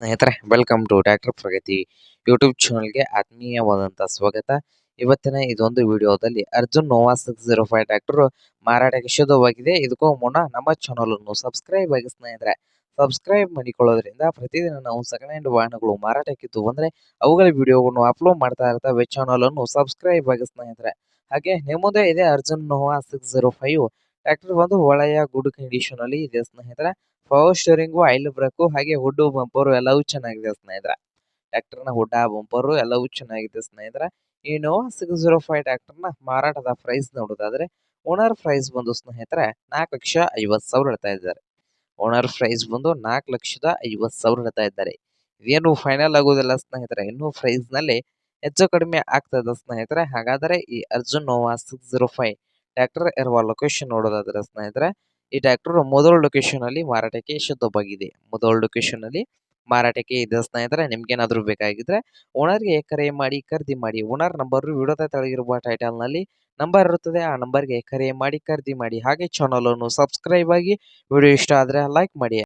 ಸ್ನೇಹಿತರೆ welcome to tractor Pragati YouTube ಚಾನಲ್ಗೆ ಆತ್ಮೀಯವಾದಂಥ ಸ್ವಾಗತ. ಇವತ್ತಿನ ಇದೊಂದು ವಿಡಿಯೋದಲ್ಲಿ Arjun Novo six zero five tractor ಮಾರಾಟಕ್ಕೆ ಶುದ್ಧವಾಗಿದೆ. ಇದಕ್ಕೂ ಮುನ್ನ ನಮ್ಮ ಚಾನಲ್ ಅನ್ನು ಸಬ್ಸ್ಕ್ರೈಬ್ ಆಗಿ ಸ್ನೇಹಿತರೆ ಸಬ್ಸ್ಕ್ರೈಬ್ ಮಾಡಿಕೊಳ್ಳೋದ್ರಿಂದ ಪ್ರತಿದಿನ ನಾವು ಸೆಕೆಂಡ್ ಹ್ಯಾಂಡ್ ವಾಹನಗಳು ಮಾರಾಟಕ್ಕಿದ್ದು ಬಂದರೆ ಅವುಗಳ ವಿಡಿಯೋಗಳನ್ನು ಅಪ್ಲೋಡ್ ಮಾಡ್ತಾ ಇರ್ತವೆ. ಚಾನಲ್ ಅನ್ನು ಸಬ್ಸ್ಕ್ರೈಬ್ ಆಗಿ ಸ್ನೇಹಿತರೆ. ಹಾಗೆ ನಿಮ್ಮದೇ ಇದೆ Arjun Nova six zero five tractor ಬಂದು ಒಳ್ಳೆಯ ಗುಡ್ ಕಂಡೀಷನ್ ಅಲ್ಲಿ ಇದೆ ಸ್ನೇಹಿತರೆ. ಪವರ್ ಸ್ಟೇರಿಂಗು ಆಯಿಲ್ ಬ್ರೇಕು ಹಾಗೆ ಹುಡ್ಡು ಬಂಪರು ಎಲ್ಲವೂ ಚೆನ್ನಾಗಿದೆ ಸ್ನೇಹಿತರೆ. ಟ್ರ್ಯಾಕ್ಟರ್ನ ಹುಡ್ಡ ಬಂಪರು ಎಲ್ಲವೂ ಚೆನ್ನಾಗಿದೆ ಸ್ನೇಹಿತರೆ. ಈ ನೋವಾ ಸಿಕ್ಸ್ ಜೀರೋ ಫೈವ್ ಟ್ರ್ಯಾಕ್ಟರ್ನ ಮಾರಾಟದ ಪ್ರೈಸ್ ನೋಡೋದಾದ್ರೆ ಓನರ್ ಪ್ರೈಸ್ ಬಂದು ಸ್ನೇಹಿತರೆ ನಾಲ್ಕು ಲಕ್ಷ ಐವತ್ತು ಸಾವಿರ ಹೇಳ್ತಾ ಇದ್ದಾರೆ. ಓನರ್ ಪ್ರೈಸ್ ಬಂದು ನಾಲ್ಕು ಲಕ್ಷದ ಐವತ್ತು ಸಾವಿರ ಹೇಳ್ತಾ ಇದ್ದಾರೆ. ಇದೇನು ಫೈನಲ್ ಆಗೋದಿಲ್ಲ ಸ್ನೇಹಿತರೆ. ಇನ್ನೂ ಪ್ರೈಸ್ನಲ್ಲಿ ಹೆಚ್ಚು ಕಡಿಮೆ ಆಗ್ತದೆ ಸ್ನೇಹಿತರೆ. ಹಾಗಾದರೆ ಈ Arjun Novo six zero five tractor ಇರುವ ಲೊಕೇಶನ್ ನೋಡೋದಾದ್ರೆ ಸ್ನೇಹಿತರೆ, ಈ ಟ್ರ್ಯಾಕ್ಟರ್ ಮೊದಲ ಲೊಕೇಶನ್ ಅಲ್ಲಿ ಮಾರಾಟಕ್ಕೆ ಶುದ್ಧವಾಗಿದೆ. ಮೊದಲ ಲೊಕೇಶನ್ ಅಲ್ಲಿ ಮಾರಾಟಕ್ಕೆ ಇದೆ ಸ್ನೇಹಿತರೆ ನಿಮ್ಗೇನಾದ್ರೂ ಬೇಕಾಗಿದ್ರೆ ಓನರ್ಗೆ ಕರೆ ಮಾಡಿ, ಖರೀದಿ ಮಾಡಿ. ಓನರ್ ನಂಬರ್ ವಿಡಿಯೋದ ತೆಳಗಿರುವ ಟೈಟಲ್ನಲ್ಲಿ ನಂಬರ್ ಇರುತ್ತದೆ. ಆ ನಂಬರ್ಗೆ ಕರೆ ಮಾಡಿ, ಖರೀದಿ ಮಾಡಿ. ಹಾಗೆ ಚಾನಲ್ ಅನ್ನು ಸಬ್ಸ್ಕ್ರೈಬ್ ಆಗಿ ವಿಡಿಯೋ ಇಷ್ಟ ಆದ್ರೆ ಲೈಕ್ ಮಾಡಿ.